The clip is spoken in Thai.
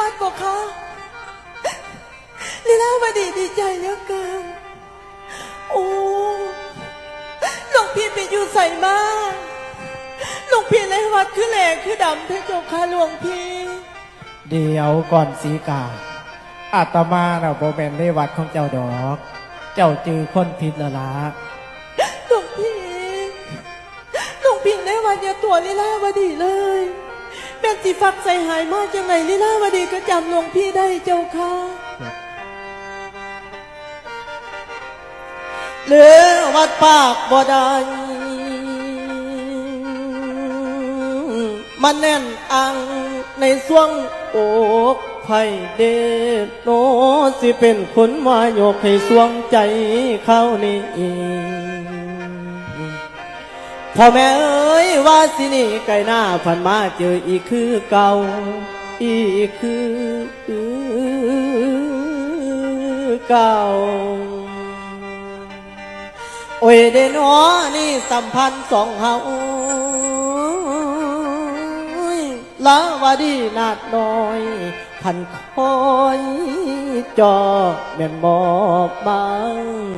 วัดบอกคะลีลาวดีดีใจเหลือเกิน โอ้หลวงพี่ไปอยู่ใส่มาหลวงพี่ในวัดคือแหลกคือดำเทเจ้าค่ะหลวงพี่ เดี๋ยวก่อนสีกาอาตมาน่ะโบแมนได้วัดของเจ้าดอก เจ้าจือคนผิดและละหลวงพี่หลวงพี่ในวัดอย่าตัวลีลาวดีเลย แม่นสิฟักใส่หายมากยังไงลีลาวดีก็จำหลวงพี่ได้เจ้าค่ะหรือวัดปากบ่ได้มันแน่นอังในส่วงอกไผ่เดชโนสิเป็นคนมายกให้สวงใจเข้านี่ พ่อแม่เอ้ยว่าสินี่ไก่หน้าพันมาเจออีกคือเก่า อีกคือเก่า โอ้ยเดนอนี่สัมพันธ์สองเฮาลาวาดีนาดน้อย พันคอยจอแม่นบอกบาง